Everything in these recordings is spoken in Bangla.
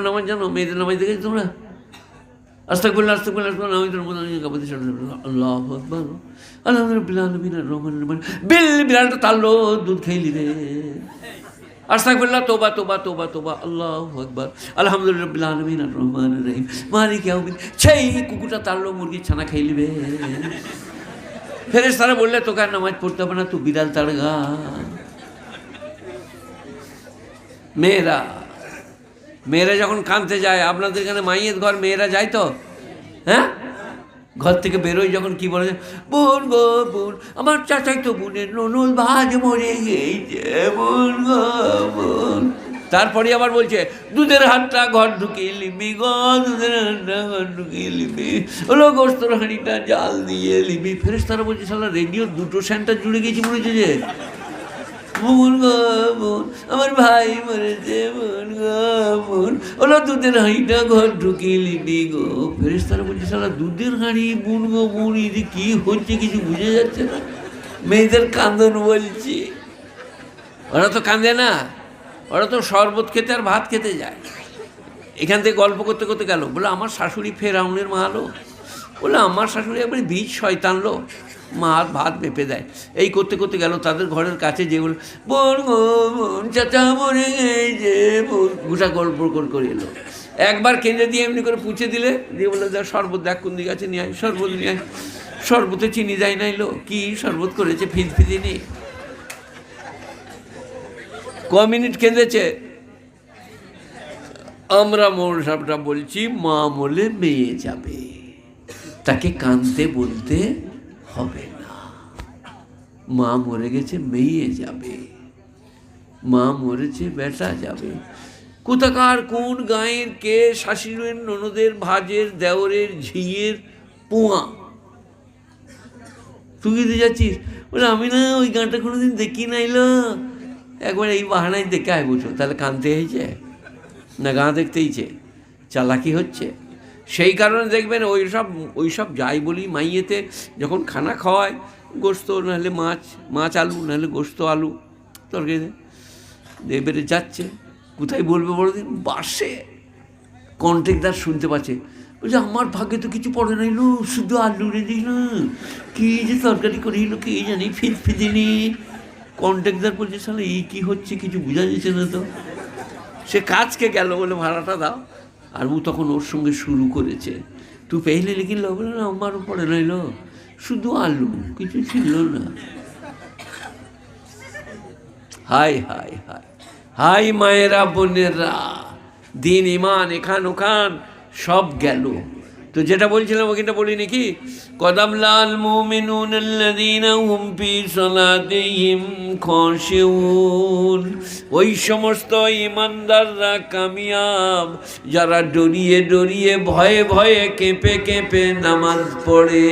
কিরম নামাজ জানো? মেয়েদের নামাজ দেখেছি তোমরা? আস্তাক বললে আস্তাক বললে আস্তাক আমি তোর মধ্যে কাপড় আল্লাহ আকবর। আলহামদুলিল্লাহ আলমিন রহমান রহমান বিল বিড়ালটা তাল্লো দুধ খেইলি রে আস্তাগফিরুল্লাহ তোবা তোবা তোবা তোবা আল্লাহু আকবার। আলহামদুলিল্লাহ, রাব্বিল আলামিন, আর রহমান রহিম। মালিক ইয়াউমিন সেই কুকুরটা তারলো মুরগির ছানা খাইলিবে ফেরেস তারা বললে, তোকে আর নামাজ পড়তে হবে না, তুই বিড়াল তাড়গা মেয়েরা মেয়েরা যখন কাঁদতে যায়, আপনাদের এখানে মাইয়ের ঘর, মেয়েরা যায় তো? হ্যাঁ? ঘর থেকে বেরোয় যখন কি বলে? বোন গো, বোন, আমার চাচাই তো বোনের ননুল ভাজ মরে গেছে। বোন গো, বোন। তারপরে আবার বলছে, দুধের হাতটা ঘর ঢুকিয়ে লিবি গো, দুধের হাতটা ঘর ঢুকিয়ে লিবি হলো গোস্তর হাঁড়িটা জাল দিয়ে লিবি ফেরেস তারা বলছে সালা রেডিও দুটো সেন্টার জুড়ে গেছি হচ্ছে যে। বোন গো বোন আমার ভাই মরেছে বোন গো বোন ওরা দুধের হাঁড়িটা ঘর ঢুকিয়ে লিবি গো। ফেরেস তারা বলছে সালা দুধের হাঁড়ি বোন গো বোন এদিকে কি হচ্ছে কিছু বুঝে যাচ্ছে না। মেয়েদের কান্দন বলছি। ওরা তো কাঁদে না। ওরা তো শরবত খেতে আর ভাত খেতে যায়। এখান থেকে গল্প করতে করতে গেল। বলে, আমার শাশুড়ি ফেরাউনের মা আলো বলে, আমার শাশুড়ি একবারে বীজ শয়তান লো মা ভাত মেপে দেয়। এই করতে করতে গেল তাদের ঘরের কাছে যে বলে, বোন চাচা মরে বোন গোটা গল্প কর এলো। একবার কেঁদে দিয়ে এমনি করে পুছে দিলে, দিয়ে বলল দেখ শরবত দেখ কোন দিকে আছে, নিয়ে আয়, শরবত নিয়ে আয়। শরবতে চিনি দেয় নাই লো কি শরবত করেছে ফিজ ফিজি নেই। ক মিনিট কেঁদেছে? আমরা মোর সাহেবটা বলছি, মা মলে মেয়ে যাবে। তাকে কাঁদতে বলতে হবে না। মা মরে গেছে, মেয়ে যাবে। মা মরেছে, বেটা যাবে। কোথাকার কোন গায়ের কে শাশুড়ের ননদের ভাজের, দেওরের ঝিয়ের পোয়া? তুই দিতে যাচ্ছিস? বলে, আমি না, ওই গানটা কোনোদিন দেখি নাইলো একবার এই বাহানায় দেখে আয় বুঝো তাহলে কানতে হয়েছে? না গাঁ দেখতে হয়েছে? চালাকি হচ্ছে? সেই কারণে দেখবেন ওই সব ওই সব যাই বলি মাইয়েতে যখন খানা খাওয়ায়, গোস্ত নাহলে মাছ মাছ আলু, নাহলে গোস্ত আলু তরকারি এবারে যাচ্ছে। কোথায় বলবে বড়দিন? বাসে। কন্ট্রাক্টার শুনতে পাচ্ছে। বলছে, আমার ভাগ্যে তো কিছু পড়ে নাই লো, শুধু আলু রে দিল কি যে তরকারি করিল কি জানি ফিট ফিদিনি। কন্ট্রাক্টার বলছে সালে এই কী হচ্ছে? কিছু বোঝা যাচ্ছে না তো। সে কাজকে গেল বলে ভাড়াটা দাও। আর ও তখন ওর সঙ্গে শুরু করেছে। তু পেহলে লিখিল বলে না আমার উপরে নাইল শুধু আলু, কিছু ছিল না। হাই হাই হাই হাই মায়েরা বোনেরা, দিন ইমান এখান ওখান, সব গেল। তো যেটা বলছিলাম ওখানটা বলি নাকি? কদম লাল মুমিনুন আল্লাযীনা ওই সমস্ত ইমানদাররা কামিয়াব, যারা ডরিয়ে ডরিয়ে ভয়ে ভয়ে কেঁপে কেঁপে নামাজ পড়ে।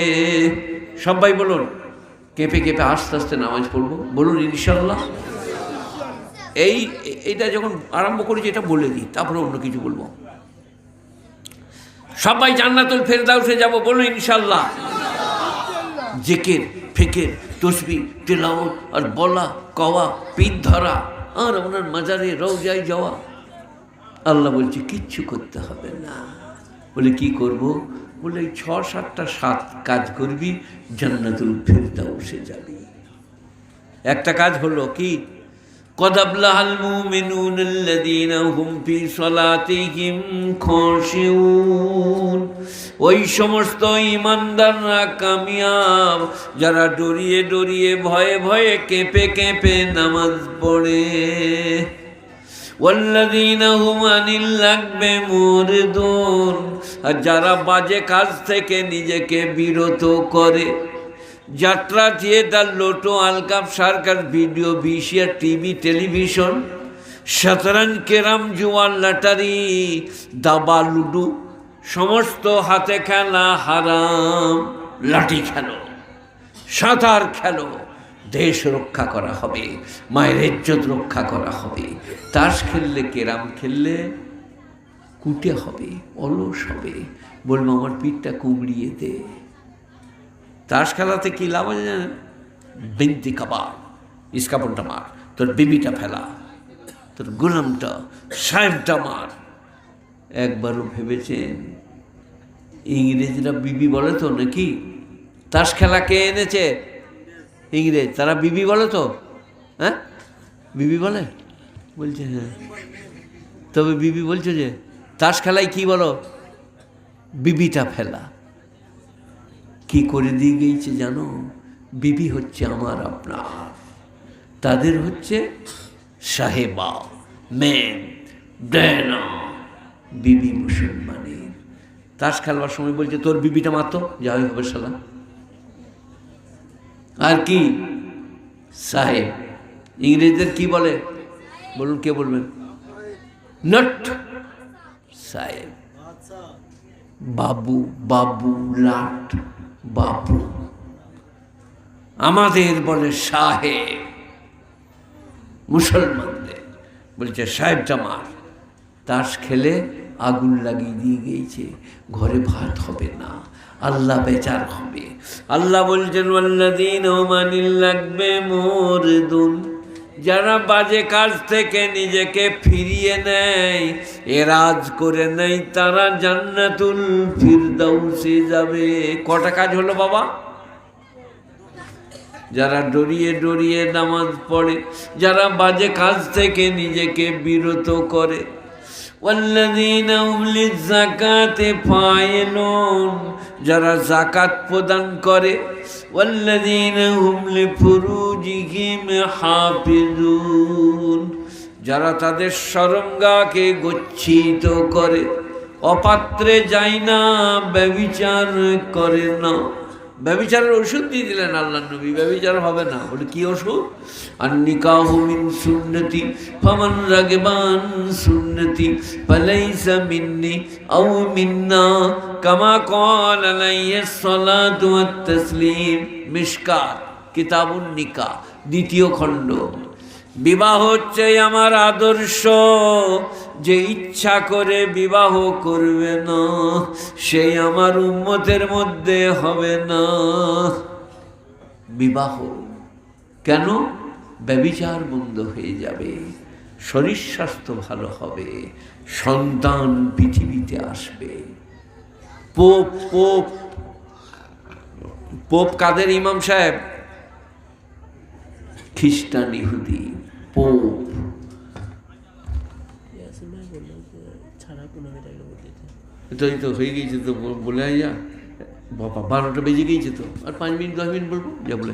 সবাই বলুন, কেঁপে কেঁপে আস্তে আস্তে নামাজ পড়ব? বলুন ইনশাল্লাহ এই এটা যখন আরম্ভ করেছি এটা বলে দিই, তারপরে অন্য কিছু বলব। সবাই জান্নাতুল ফেরদাউসে যাব বলুন ইনশাল্লাহ জেকের, ফেকের, তসবি তেলাওত আর বলা, কওয়া, পিঠ ধরা, আর ওনার মাজারে রওজায় যাওয়া। আল্লাহ বলছে, কিচ্ছু করতে হবে না। বলে, কি করব? বলে, এই ছ সাতটা সাত কাজ করবি, জান্নাতুল ফেরদাউসে যাবি। একটা কাজ হলো কি? قد أفلح المؤمنون الذين هم في صلاتهم خاشعون ওই সমস্ত ইমানদাররা কামিয়াব যারা ডরিয়ে ডরিয়ে ভয়ে ভয়ে কেঁপে কেঁপে নামাজ পড়ে والذين هم عن اللغو معرضون আর যারা বাজে কাজ থেকে নিজেকে বিরত করে যাত্রা theatre lotto alkap circus video VCR TV television Shatranj carrom জুয়ার লটারি, দাবা লুডু, সমস্ত হাতে খেলা হারাম, লাঠি খেলো, সাঁতার খেলো, দেশ রক্ষা করা হবে, মায়ের ইজ্জত রক্ষা করা হবে, তাস খেললে কেরাম খেললে কুটে হবে, অলস হবে বলব আমার পিঠটা কুমড়িয়ে দে। তাস খেলাতে কী লাভ আছে জানেন? বিন্তি কাবার ইস্কাপনটা মার, তোর বিবিটা ফেলা, তোর গুলামটা, সাহেবটা মার। একবারও ভেবেছেন? ইংরেজরা বিবি বলে তো নাকি? তাস খেলা কে এনেছে? ইংরেজ, তারা বিবি বলে তো? হ্যাঁ? বিবি বলে? বলছে হ্যাঁ। তবে বিবি বলছে যে, তাস খেলায় কি বলো? বিবিটা ফেলা। কি করে দিয়ে গিয়েছে জানো? বিবি হচ্ছে আমার আপনার। তাদের হচ্ছে সাহেবা মেন ডেনা বিবি মুসলমানের। তাস খেলবার সময় বলছে, তোর বিবিটা মারতো? যা হয় হবে সালা আর কি? সাহেব। ইংরেজদের কি বলে? বলুন, কে বলবেন? নট। সাহেব। বাবু বাবু, লাট। বাবু আমাদের বলে সাহেব মুসলমানদের। বলছে, সাহেব জামার তাস খেলে আগুন লাগিয়ে দিয়ে গিয়েছে, ঘরে ভাত হবে না, আল্লাহ বেচার হবে। আল্লাহ বলছেন লাগবে মোর দুন যারা বাজে কাজ থেকে নিজেকে ফিরিয়ে নেয় এরাজ রাজ করে নেই তারা জান্নাতুল ফিরদাউসে যাবে। কটা কাজ হলো বাবা? যারা ডরিয়ে ডরিয়ে নামাজ পড়ে, যারা বাজে কাজ থেকে নিজেকে বিরত করে। যারা জাকাত প্রদান করে والذين هم لفروجهم حافظون যারা তাদের সরঙ্গাকে গচ্ছিত করে অপাত্রে যায় না ব্যবিচার করে না ব্যবিচারের ওষুধ দিয়ে দিলেন আল্লাহ নবী ব্যবিচার হবে না। বলে, কি ওষুধ? আর নিকাহ মিন সুন্নতি, ফামান রাগবান সুন্নতি, ফালাইসা মিন্নি আউ মিন্না, কামা কল আলাইয়া সালাতু ওয়াত তাসলিম। মিশকাত, কিতাবুন নিকাহ দ্বিতীয় খণ্ড। বিবাহ হচ্ছে আমার আদর্শ। যে ইচ্ছা করে বিবাহ করবে না সেই আমার উম্মতের মধ্যে হবে না। বিবাহ কেন? ব্যবিচার বন্ধ হয়ে যাবে, শরীর স্বাস্থ্য ভালো হবে, সন্তান পৃথিবীতে আসবে। পোপ পোপ পোপ কাদের ইমাম সাহেব? খ্রিস্টান ইহুদি। ছাড়া কোনো তো হয়ে গিয়েছে তো, বলে যা। বাবা, বারোটা বেজে গিয়েছে তো। আর পাঁচ মিনিট, দশ মিনিট বলব? যা বলে।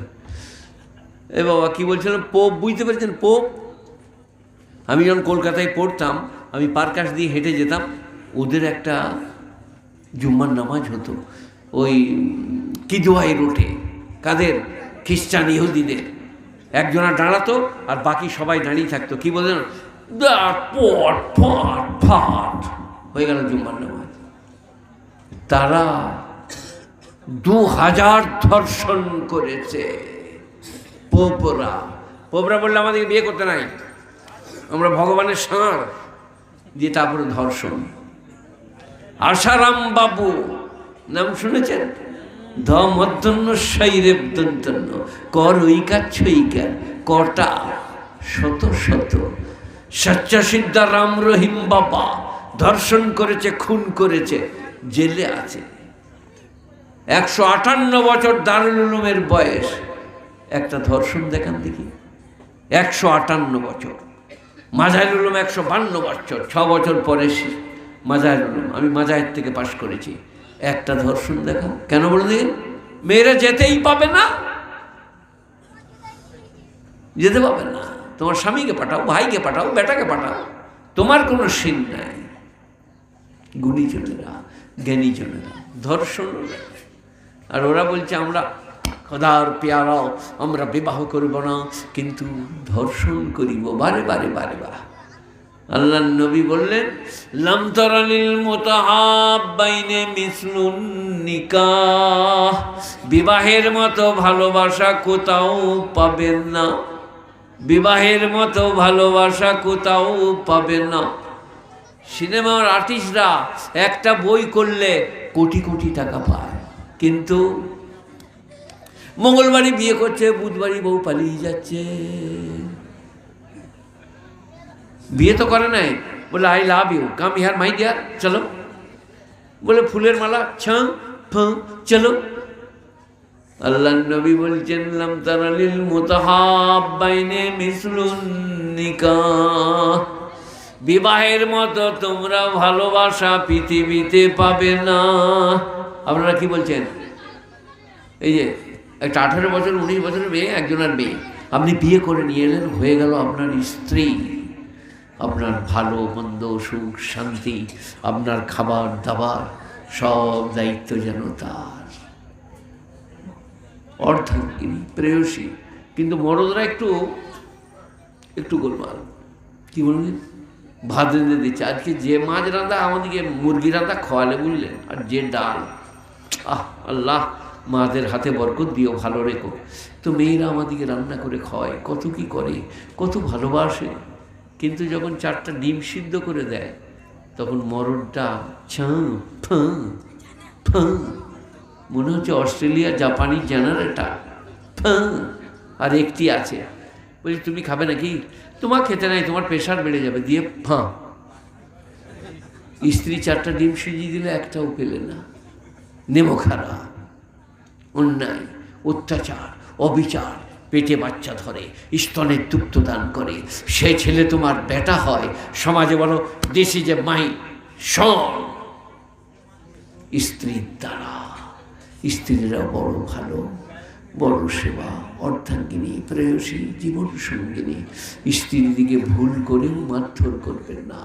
এ বাবা, কী বলছিলাম? পোপ, বুঝতে পেরেছেন? পোপ? আমি যখন কলকাতায় পড়তাম, আমি পারকাশ দিয়ে হেঁটে যেতাম, ওদের একটা জুম্মার নামাজ হতো। ওই কিদোয়াই রোডে, কাদের? খ্রিস্টান ইহুদিদের। একজনা দাঁড়াতো আর বাকি সবাই দাঁড়িয়ে থাকতো। কি বললেন? পট ফট ফট হয়ে গেল জুম্মার নামাজ। তারা দু হাজার ধর্ষণ করেছে। পোপরা। পোপরা বললে আমাদেরকে বিয়ে করতে নাই। আমরা ভগবানের ষাঁড় দিয়ে তারপরে ধর্ষণ। আশারাম বাবু, নাম শুনেছেন? ধ মধ্যন্য শৈরেব দন্তন্য কর ঐকার ছৈকার কটা শত শত। সচ্চা সিদ্ধা রাম রহিম বাবা। ধর্ষণ করেছে, খুন করেছে, জেলে আছে। একশো আটান্ন বছর দারুল উলুমের বয়স। একটা ধর্ষণ দেখান দেখি। একশো আটান্ন বছর। মাজাহির একশো বান্ন বছর। ছ বছর পরে সে- মাজাহির উলুম। আমি মাজাহির থেকে পাশ করেছি। একটা ধর্ষণ দেখা। কেন বলে দিন? মেয়েরা যেতেই পাবে না। যেতে পাবে না। তোমার স্বামীকে পাঠাও, ভাইকে পাঠাও, বেটাকে পাঠাও। তোমার কোনো সিন নাই। গুণীজনেরা জ্ঞানীজনেরা ধর্ষণ আর ওরা বলছে, আমরা খোদার পেয়ারাও, আমরা বিবাহ করব না, কিন্তু ধর্ষণ করিব। বারে বারে বারে বা আল্লাহ নবী বললেন লামতরালিল মোতাহাব্বাইনে মিসলুন নিকাহ, বিবাহের মতো ভালোবাসা কোথাও পাবেন না। বিবাহের মতো ভালোবাসা কোথাও পাবেন না। সিনেমার আর্টিস্টরা একটা বই করলে কোটি কোটি টাকা পায়। কিন্তু মঙ্গলবারই বিয়ে করছে বুধবারই বউ পালিয়ে যাচ্ছে। বিয়ে তো করে নাই। বলে I love you come here my dear চলো। বলে, ফুলের মালা। ছ ফ। চলো। আল্লাহ নবী বলছেন, লাম তারালিল মুতাহাব্বাইনে মিসলুন বিবাহের মতো তোমরা ভালোবাসা পৃথিবীতে পাবে না। আপনারা কি বলছেন? এই যে, একটা আঠারো বছর, উনিশ বছরের মেয়ে একজনের মেয়ে। আপনি বিয়ে করে নিয়ে এলেন, হয়ে গেল আপনার স্ত্রী। আপনার ভালো, মন্দ, সুখ, শান্তি, আপনার খাবার, দাবার, সব দায়িত্ব যেন তার। অর্ধাঙ্গিনী, প্রেয়সী, কিন্তু মরদরা একটু একটু গোলমাল। কি বললেন ভাত রেঁধে দিচ্ছে। আজকে যে মাছ রাঁধা, আমাদেরকে মুরগি রাঁধা খাওয়ালে বুঝলেন? আর যে ডাল, আহ, আল্লাহ, মাদের হাতে বরকত দিও, ভালো রেখো। তো মেয়েরা আমাদেরকে রান্না করে খাওয়ায় কত কি করে? কত ভালোবাসে। কিন্তু যখন চারটা ডিম সিদ্ধ করে দেয়, তখন মরণটা ছাঁ, ফাঁ ফাঁ। মনে হচ্ছে অস্ট্রেলিয়া, জাপানি জেনারেটার ফাঁ। আর একটি আছে। বলছি, তুমি খাবে নাকি? তোমার খেতে নাই, তোমার প্রেশার বেড়ে যাবে। দিয়ে ফাঁ। স্ত্রী চারটা ডিম সিজিয়ে দিলে, একটাও পেলে না। নেমো খারাপ অন্যায়, অত্যাচার, অবিচার। পেটে বাচ্চা ধরে স্তনের দুগ্ধ দান করে। সে ছেলে তোমার বেটা হয়। সমাজে বলো, দেশে যে মাই সন স্ত্রীর দ্বারা স্ত্রীরা বড় ভালো, বড় সেবা, অর্ধাঙ্গিনী, প্রেয়সী, জীবন সঙ্গিনী। স্ত্রীর দিকে ভুল করেও মারধর করবেন না।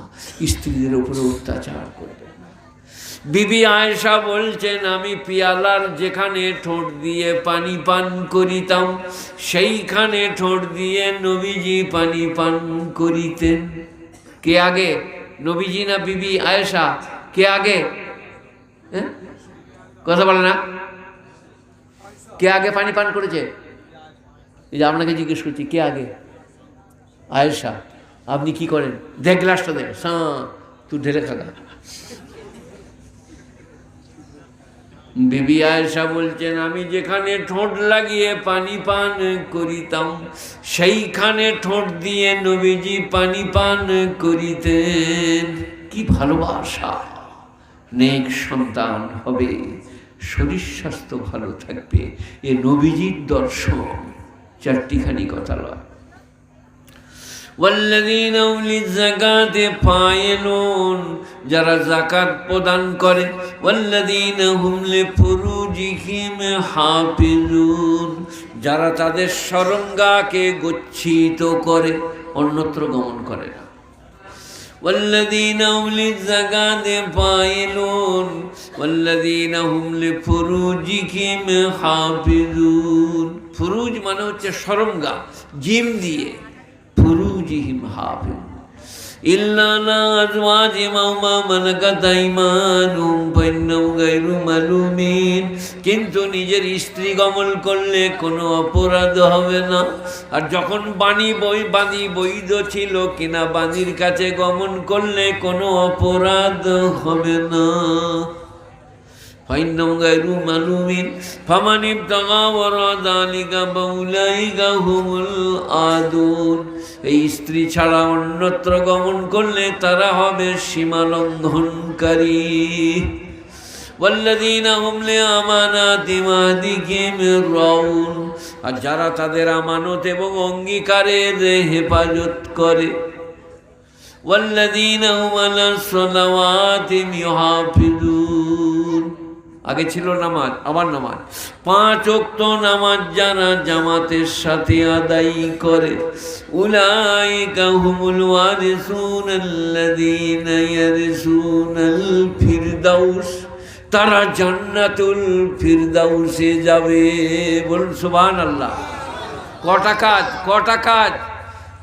স্ত্রীদের উপরে অত্যাচার করবেন বিবি আয়েশা বলছেন, আমি পিয়ালার যেখানে ঠোঁট দিয়ে পানি পান করিতাম, সেইখানে ঠোঁট দিয়ে নবীজি পানি পান করিতেন। কে আগে? নবীজি না বিবি আয়েশা? কে আগে? হ্যাঁ? কথা বলে না? কে আগে পানি পান করেছে? এই যে আপনাকে জিজ্ঞেস করছি, কে আগে? আয়েশা। আপনি কি করেন? দেখ গ্লাসটা দে সাঁ, তুই ঢেলে খাগা। বিবি আয়েশা বলছেন, আমি যেখানে ঠোঁট লাগিয়ে পানি পান করিতাম, সেইখানে ঠোঁট দিয়ে নবীজি পানি পান করিতেন। কি ভালোবাসা। নেক সন্তান হবে, শরীর স্বাস্থ্য ভালো থাকবে। এ নবীজির দর্শন, চারটিখানি কথা লয়। والذين هم للزكاة فاعلون যারা জাকাত প্রদান করে والذين هم لفروجهم حافظون যারা তাদের সরঙ্গাকে গচ্ছিত করে অন্যত্র গমন করে না والذين هم للزكاة فاعلون والذين هم لفروجهم حافظون ফুরুজ মানে হচ্ছে সরঙ্গা জিম দিয়ে হাফিজ ইল্লা আলা আজওয়াজিহিম আও মা মালাকাত আইমানুহুম ফাইন্নাহুম গায়রু মালুমিন কিন্তু নিজের স্ত্রী গমন করলে কোনো অপরাধ হবে না। আর যখন বাণী বই বাণী বৈধ ছিল, কিনা বাণীর কাছে গমন করলে কোনো অপরাধ হবে না। ফাইন্নাম গায়রু মালুমিন ফামান ইবতাগা ওয়ারা যালিকা ফাউলাইকা হুমুল আদুন এই স্ত্রী ছাড়া অন্যত্র গমন করলে তারা হবে সীমা লঙ্ঘনকারী والذين هم لأماناتهم وعهدهم راعون আর যারা তাদের আমানত এবং অঙ্গীকারের হেফাজত করে والذين هم على الصلوات يحافظون আগে ছিল নামাজ আবার নামাজ। পাঁচ অক্ত নামাজ যারা জামাতের সাথে আদায় করে, উলাইকা হুমুল ওয়ারিসুন আল্লাযীনা ইয়ারিসুনাল ফিরদাউস তারা জান্নাতুল ফিরদাউসে যাবে। বলুন সুবহানাল্লাহ। কটা কাজ কটা কাজ?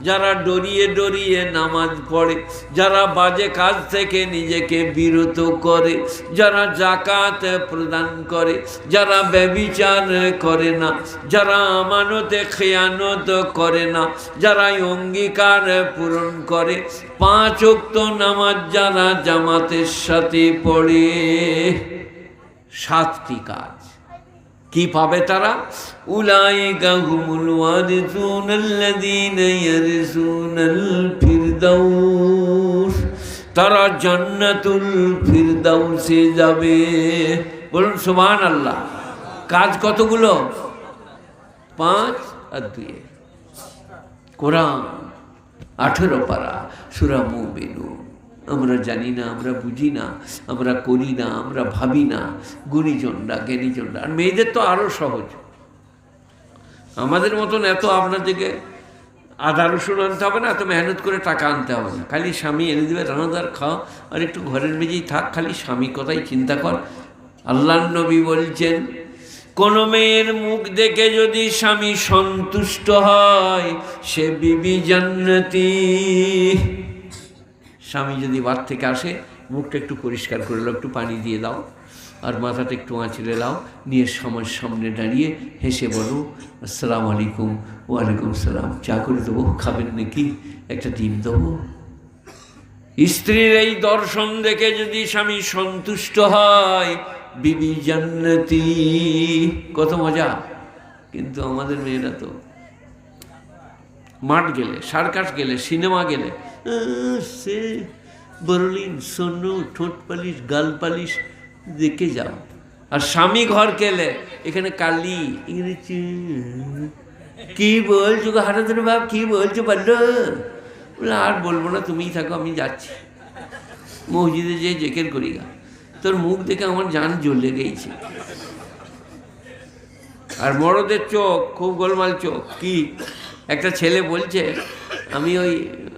যারা ডরিয়ে ডরিয়ে নামাজ পড়ে, যারা বাজে কাজ থেকে নিজেকে বিরত করে, যারা জাকাত প্রদান করে, যারা ব্যবিচার করে না, যারা আমানতে খেয়ানত করে না, যারা অঙ্গীকার পূরণ করে, পাঁচ অক্ত নামাজ যারা জামাতের সাথে পড়ে, সাতটি কাজ। কি পাবে তারা উলাইকা হুমুল ওয়ারিসুন আল্লাযীনা ইয়ারিসুনাল ফিরদাউস তারা জান্নাতুল ফিরদাউসে যাবে বলুন সুবহান আল্লাহ কাজ কতগুলো? পাঁচ আর দুয়ে কোরআন, আঠেরো পারা, সুরা মুমিনু আমরা জানি না, আমরা বুঝি না, আমরা করি না, আমরা ভাবি না। গুণীজনরা, জ্ঞানীজনরা। আর মেয়েদের তো আরও সহজ। আমাদের মতন এত আপনাদেরকে আদা রসুন আনতে হবে না, এত মেহনত করে টাকা আনতে হবে না। খালি স্বামী এনে দেবে রান্নাদার খাও, আর একটু ঘরের মেঝেই থাক, খালি স্বামী কথাই চিন্তা কর। আল্লাহ নবী বলছেন, কোনো মেয়ের মুখ দেখে যদি স্বামী সন্তুষ্ট হয়, সে বিবি জান্নাতি। স্বামী যদি বার থেকে আসে, মুখটা একটু পরিষ্কার করে দাও একটু পানি দিয়ে দাও, আর মাথাটা একটু আঁচড়ে দাও নিয়ে সমাজ সামনে দাঁড়িয়ে হেসে বলো, আসসালামু আলাইকুম, ওয়ালাইকুম সালাম চা করে দেবো, খাবেন নাকি? একটা ডিম দেবো? স্ত্রীর এই দর্শন দেখে যদি স্বামী সন্তুষ্ট হয়, বিবি জান্নাতি। কত মজা। কিন্তু আমাদের মেয়েরা তো মাঠ গেলে, সার্কাস গেলে, সিনেমা গেলে সে বরলিন সোনু, ঠোঁট পালিশ, গাল পালিশ দেখে যাও। আর স্বামী ঘর গেলে এখানে কালি এখানে কি বলছো গো হারাধন বাপ, কি বলছো বলল বলে, আর বলব না, তুমিই থাকো, আমি যাচ্ছি। মসজিদে যে জেকের করি গা। তোর মুখ দেখে আমার জান জ্বলে গেছে। আর বড়দের চোখ, খুব গোলমাল চোখ। কি? একটা ছেলে বলছে, আমি ওই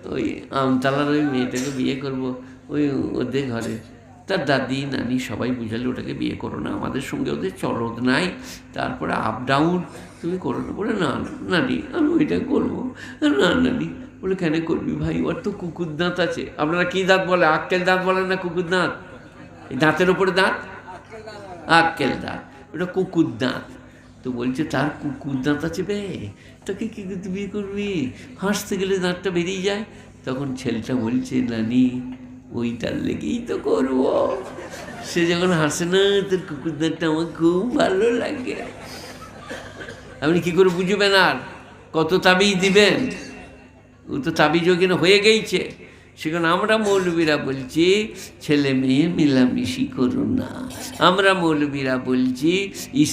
ওই আমতলার ওই মেয়েটাকে বিয়ে করব ওই ওদের ঘরে। তার দাদি, নানি সবাই বুঝালে ওটাকে বিয়ে করো না, আমাদের সঙ্গে ওদের চলদ নাই। তারপরে আপ ডাউন তুমি করো না। বলে, না, নানি, আমি ওইটা করব। না, নানি। বলে, কেন করবি ভাই? ওর তো কুকুর দাঁত আছে। আপনারা কী দাঁত বলে, আক্কেল দাঁত বলেন না কুকুর দাঁত? দাঁতের ওপরে দাঁত? আক্কেল দাঁত। ওটা কুকুর দাঁত। তো বলছে, তার কুকুর দাঁত আছে বে? তাকে কি বিয়ে করবি? হাসতে গেলে দাঁতটা বেরিয়ে যায়। তখন ছেলেটা বলছে, নানি ওইটার লেগেই তো করব। সে যখন হাসে, না, তোর কুকুর দাঁতটা আমার খুব ভালো লাগে। আপনি কি করে বুঝবেন আর? কত তাবিজ দিবেন? ও তো তাবিজ ওখানে হয়ে গেইছে। সেখানে আমরা মৌলবীরা বলছি, ছেলে মেয়ে মিলামিশি করো না। আমরা মৌলবীরা বলছি,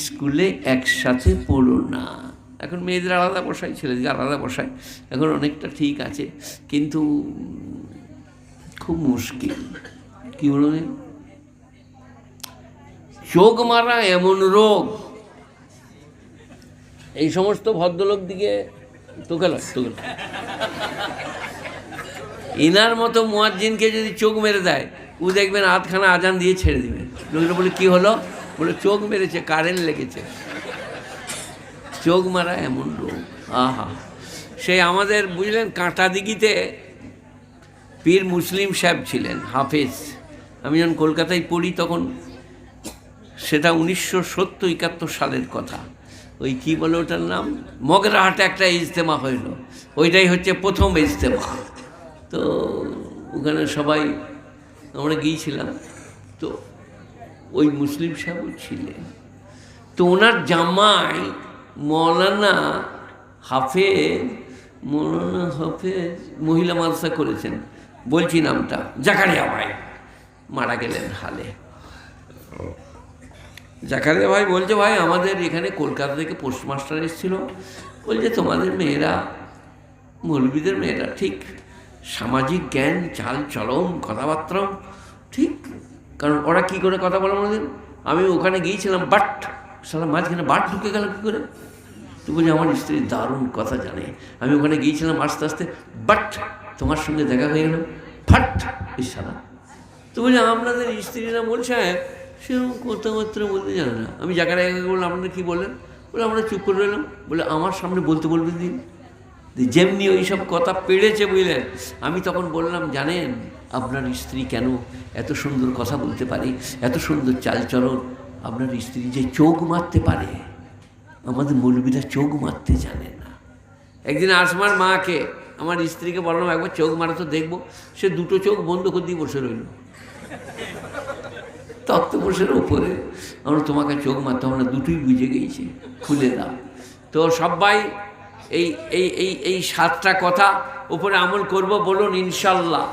স্কুলে একসাথে পড়ো না। এখন মেয়েদের আলাদা বসায়, ছেলেদের আলাদা বসায়। এখন অনেকটা ঠিক আছে, কিন্তু খুব মুশকিল। কী বলবেন চোখ মারা এমন রোগ। এই সমস্ত ভদ্রলোক দিকে তোকে লয় তোকে। ইনার মতো মুয়াজ্জিনকে যদি চোখ মেরে দেয় ও দেখবেন আধখানা আজান দিয়ে ছেড়ে দিবে। লোকটা বলে, কী হলো? বলে, চোখ মেরেছে, কারেন্ট লেগেছে। চোখ মারা এমন রোগ। আহা। সেই আমাদের, বুঝলেন কাঁটা দিঘিতে পীর মুসলিম সাহেব ছিলেন, হাফেজ। আমি যখন কলকাতায় পড়ি তখন, সেটা উনিশশো সত্তর একাত্তর সালের কথা। ওই কি বলে ওটার নাম? মগরাহাটে একটা ইজতেমা হইল। ওইটাই হচ্ছে প্রথম ইজতেমা। তো ওখানে সবাই আমরা গিয়েছিলাম, তো ওই মুসলিম সাহেবও ছিলেন তো ওনার জামাই মৌলানা হাফেজ মৌলানা হাফেজ মহিলা মাদ্রাসা করেছেন। বলছি নামটা, জাকারিয়া ভাই। মারা গেলেন হালে। জাকারিয়া ভাই বলছে, ভাই, আমাদের এখানে কলকাতা থেকে পোস্টমাস্টার এসেছিল। বলছে, তোমাদের মেয়েরা, মৌলবীদের মেয়েরা, ঠিক। সামাজিক জ্ঞান, চাল চলন কথাবার্তা ঠিক। কারণ ওরা কি করে কথা বলে মনে আমি ওখানে গিয়েছিলাম, বাট সালা মাঝখানে বাট ঢুকে গেল কী করে? তো বলছি, আমার স্ত্রী দারুণ কথা জানে। আমি ওখানে গিয়েছিলাম আস্তে আস্তে, বাট, তোমার সঙ্গে দেখা হয়ে গেল। ফাট এই সালা। তো বলছি, আপনাদের স্ত্রীরা বলছে হ্যাঁ সেরকম কথাবার্তা বলতে জানে না। আমি জায়গায় বললাম, আপনারা কী বললেন? বলে, আমরা চুপ করে রইলাম। বলে, আমার সামনে বলতে বলবে দিন। যেমনি ওই সব কথা পেড়েছে বুঝলেন আমি তখন বললাম, জানেন, আপনার স্ত্রী কেন এত সুন্দর কথা বলতে পারে? এত সুন্দর চালচলন? আপনার স্ত্রী যে চোখ মারতে পারে? আমাদের মৌলবীরা চোখ মারতে জানে না। একদিন আসমার মাকে, আমার স্ত্রীকে বললাম, একবার চোখ মারা তো দেখব। সে দুটো চোখ বন্ধ করে দিয়ে বসে রইল। তক্তপোষের ওপরে, আমরা তোমাকে চোখ মারতে না, দুটোই বুঝে গিয়েছে খুলে দাও। তো সবাই এই এই এই সাতটা কথা উপরে আমল করব বলুন ইনশাল্লাহ।